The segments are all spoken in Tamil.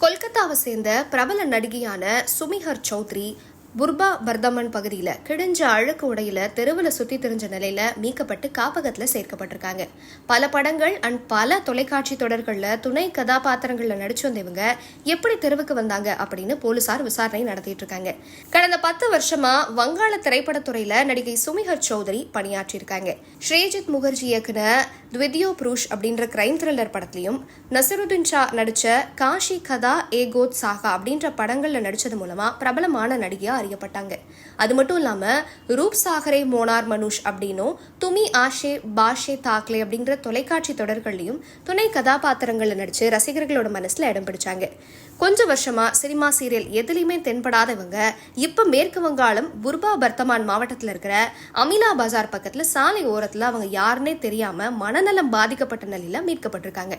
கொல்கத்தாவை சேர்ந்த பிரபல நடிகையான சுமிஹர் சௌத்ரி புர்பா பர்தமன் பகுதியில் கிழிஞ்ச அழுக்கு உடையில தெருவில் சுத்தி திரிஞ்ச நிலையில மீட்கப்பட்டு காப்பகத்தில் சேர்க்கப்பட்டிருக்காங்க. பல படங்கள் அண்ட் பல தொலைக்காட்சி தொடர்களில் துணை கதாபாத்திரங்களில் நடிச்சு வந்த இவங்க எப்படி தெருவுக்கு வந்தாங்க அப்படின்னு போலீசார் விசாரணை நடத்திட்டு இருக்காங்க. கடந்த பத்து வருஷமா வங்காள திரைப்படத்துறையில நடிகை சுமிஹர் சௌத்ரி பணியாற்றியிருக்காங்க. ஸ்ரீஜித் முகர்ஜி இயக்குன த்விதியோ புருஷ் அப்படின்ற கிரைம் த்ரில்லர் படத்துலையும் நசருதீன் ஷா நடித்த காஷி கதா ஏகோத் சாகா அப்படின்ற படங்களில் நடித்தது மூலமாக பிரபலமான நடிகையாக அறியப்பட்டாங்க. அது மட்டும் இல்லாமல் ரூப் சாகரே மோனார் மனுஷ் அப்படின்னும் துமி ஆஷே பாஷே தாக்லே அப்படிங்கிற தொலைக்காட்சி தொடர்கள்லையும் துணை கதாபாத்திரங்களில் நடித்து ரசிகர்களோட மனசில் இடம் பிடிச்சாங்க. கொஞ்ச வருஷமா சினிமா சீரியல் எதுலையுமே தென்படாதவங்க இப்போ மேற்கு வங்காளம் புர்பா பர்த்தமான் மாவட்டத்தில் இருக்கிற அமிலா பஜார் பக்கத்தில் சாலை ஓரத்தில் அவங்க யாருன்னே தெரியாமல் மன மனநலம் பாதிக்கப்பட்ட நிலையில மீட்கப்பட்டிருக்காங்க.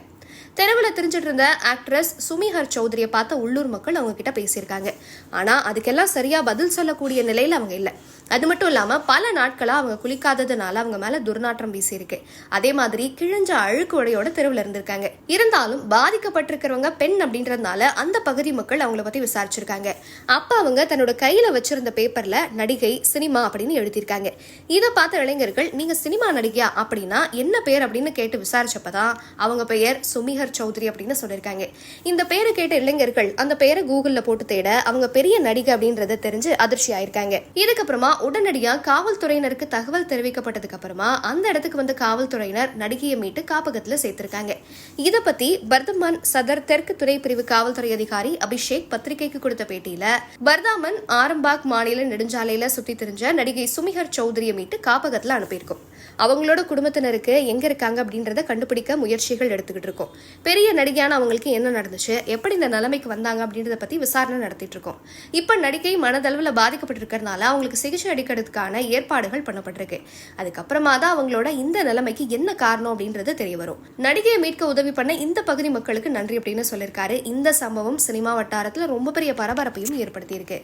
தெருவில் தெரிஞ்சிட்டு இருந்த ஆக்ட்ரஸ் சுமிஹர் சௌத்ரியை பார்த்த உள்ளூர் மக்கள் அவங்க கிட்ட பேசியிருக்காங்க. ஆனால் அதுக்கெல்லாம் சரியா பதில் சொல்லக்கூடிய நிலையில் அவங்க இல்லை. அது மட்டும் இல்லாமல் பல நாட்களாக அவங்க குளிக்காததுனால அவங்க மேலே துர்நாற்றம் வீசியிருக்கு. அதே மாதிரி கிழிஞ்ச அழுக்கு உடையோட தெருவில் இருந்திருக்காங்க. இருந்தாலும் பாதிக்கப்பட்டிருக்கிறவங்க பெண் அப்படின்றதுனால அந்த பகுதி மக்கள் அவங்கள பத்தி விசாரிச்சிருக்காங்க. அப்ப அவங்க தன்னோட கையில வச்சிருந்த பேப்பர்ல நடிகை சினிமா அப்படின்னு எழுதியிருக்காங்க. இதை பார்த்த இளைஞர்கள் நீங்க சினிமா நடிகையா? அப்படின்னா என்ன பேர்? அப்படின்னு கேட்டு விசாரிச்சப்பதான் அவங்க பெயர் சுமிஹர் சௌத்ரி அப்படின்னு சொல்லியிருக்காங்க. இந்த பேரை கேட்ட இளைஞர்கள் அந்த பேரை கூகுளில் போட்டு தேட அவங்க பெரிய நடிகை அப்படின்றத தெரிஞ்சு அதிர்ச்சி ஆயிருக்காங்க. இதுக்கப்புறமா உடனடியாக காவல்துறையினருக்கு தகவல் தெரிவிக்கப்பட்டதுக்கு அப்புறமா அந்த இடத்துக்கு வந்த காவல்துறையினர் நடிகையை மீட்டு காப்பகத்தில் சேர்த்திருக்காங்க. இதை பத்தி பர்தமான் சதர் தெற்கு துறை பிரிவு காவல்துறை அதிகாரி அபிஷேக் பத்திரிகைக்கு கொடுத்த பேட்டியில பர்தாமன் ஆரம்பாக் மாநில நெடுஞ்சாலையில சுத்தி தெரிஞ்ச நடிகை சுமிஹர் சௌத்ரியை மீட்டு காப்பகத்துல அனுப்பியிருக்கோம். அவங்களோட குடும்பத்தினருக்கு எங்க இருக்காங்க அப்படின்றத கண்டுபிடிக்க முயற்சிகள் எடுத்துக்கிட்டு இருக்கோம். பெரிய நடிகையான அவங்களுக்கு என்ன நடந்துச்சு? எப்படி இந்த நிலைமைக்கு வந்தாங்க? அப்படின்றத பத்தி விசாரணை நடத்திட்டு இருக்கோம். இப்ப நடிகை மனதளவில் பாதிக்கப்பட்டிருக்கிறதுனால அவங்களுக்கு சிகிச்சை அளிக்கிறதுக்கான ஏற்பாடுகள் பண்ணப்பட்டிருக்கு. அதுக்கப்புறமா தான் அவங்களோட இந்த நிலைமைக்கு என்ன காரணம் அப்படின்றது தெரிய வரும். நடிகையை மீட்க உதவி பண்ண இந்த பகுதி மக்களுக்கு நன்றி அப்படின்னு சொல்லியிருக்காரு. இந்த சம்பவம் சினிமா வட்டாரத்தில் ரொம்ப பெரிய பரபரப்பையும் ஏற்படுத்தியிருக்கு.